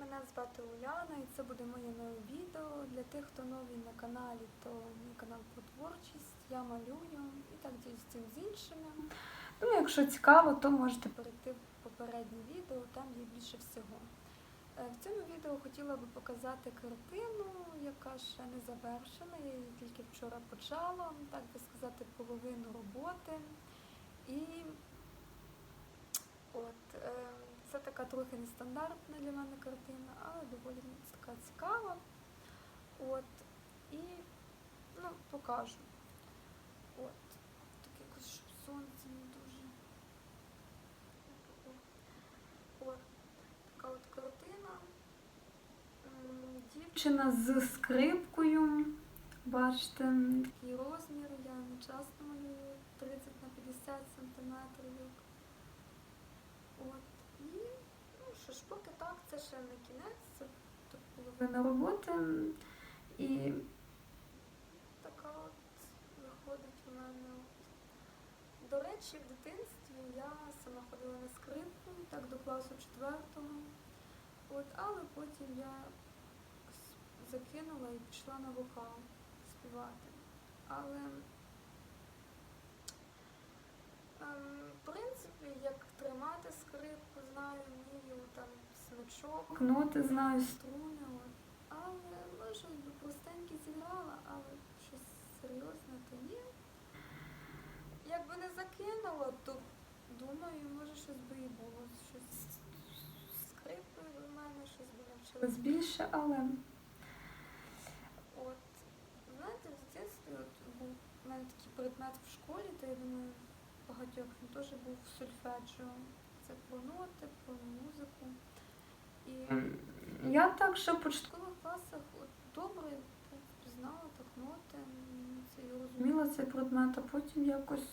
мене звати Уляна і це буде моє нове відео. Для тих, хто новий на каналі, то мій канал про творчість, я малюю і так ділюсь цим з іншими. Ну, якщо цікаво, то можете перейти в попереднє відео, там є більше всього. Е, В цьому відео хотіла би показати картину, яка ще не завершена. Я її тільки вчора почала, так би сказати, половину роботи. І От, е, це така трохи нестандартна для мене картина, але доволі така цікава. От, і ну, покажу. От, так якось, щоб сонце не дуже. От, така от картина. Дівчина з скрипкою. Бачите, такий розмір, я не часто малюю 30 на 50 сантиметрів. От. І ну що ж, поки так, це ще не кінець, це половина роботи. І така от виходить у мене. До речі, в дитинстві я сама ходила на скрипку, так до класу четвертого. От, але потім я закинула і пішла на вокал співати. Але Ем, В принципі, як тримати скрипку, знаю, вмію там смичок, ноти знаю, струни. От. Але ну, щось би простеньке зіграла, але щось серйозне то ні. Якби не закинула, то думаю, може щось би і було. Щось з скрипкою в мене, щось би навчилась більше, але от, знаєте, в дитинстві от був у мене такий предмет в школі, то я думаю, багатьох він теж був сольфеджіо. Це про ноти, про музику. І я так, що в початкових класах добре принципі, знала так ноти, це я розуміла цей предмет, а потім якось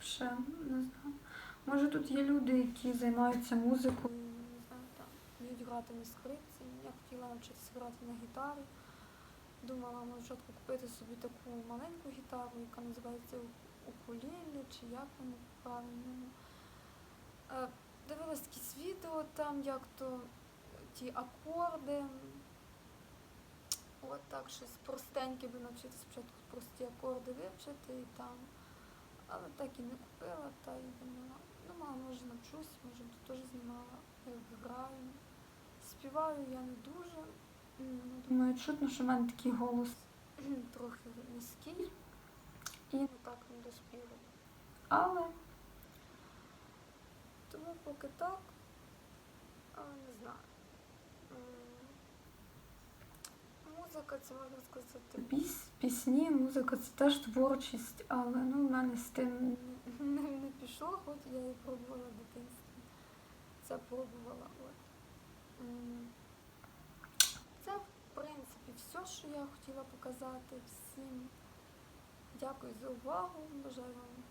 ще не знаю. Може тут є люди, які займаються музикою, не знаю, там, вміють грати на скрипці. Я хотіла навчитися грати на гітарі. Думала, може купити собі таку маленьку гітару, яка називається укулелі, чи як воно правильно. Е, Дивилась якісь відео там, як то акорди. От так щось простеньке би навчитися спочатку прості акорди вивчити і там. Але так і не купила, та й думала, думала, може навчусь, може тут теж знімала, як граю. Співаю я не дуже. Ну, Думаю, чутно, що в мене такий голос трохи низький і не так не до співу. Але тому поки так, але не знаю. Музика, це можна сказати. Піс, пісні, музика це теж творчість, але ну, в мене з тим не, не пішло, хоч я і пробувала в дитинстві. Це пробувала. От. Це, в принципі, все, що я хотіла показати всім. Дякую за увагу. Бажаю вам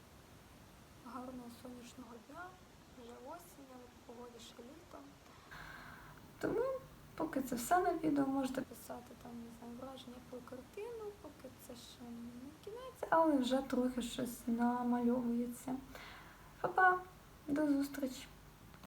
гарного сонячного дня. Вже осінь, але по погоді ще літо. Поки це все на відео, можете писати там, не знаю, враження про картину, поки це ще не кінець, але вже трохи щось намальовується. Па-па, до зустрічі!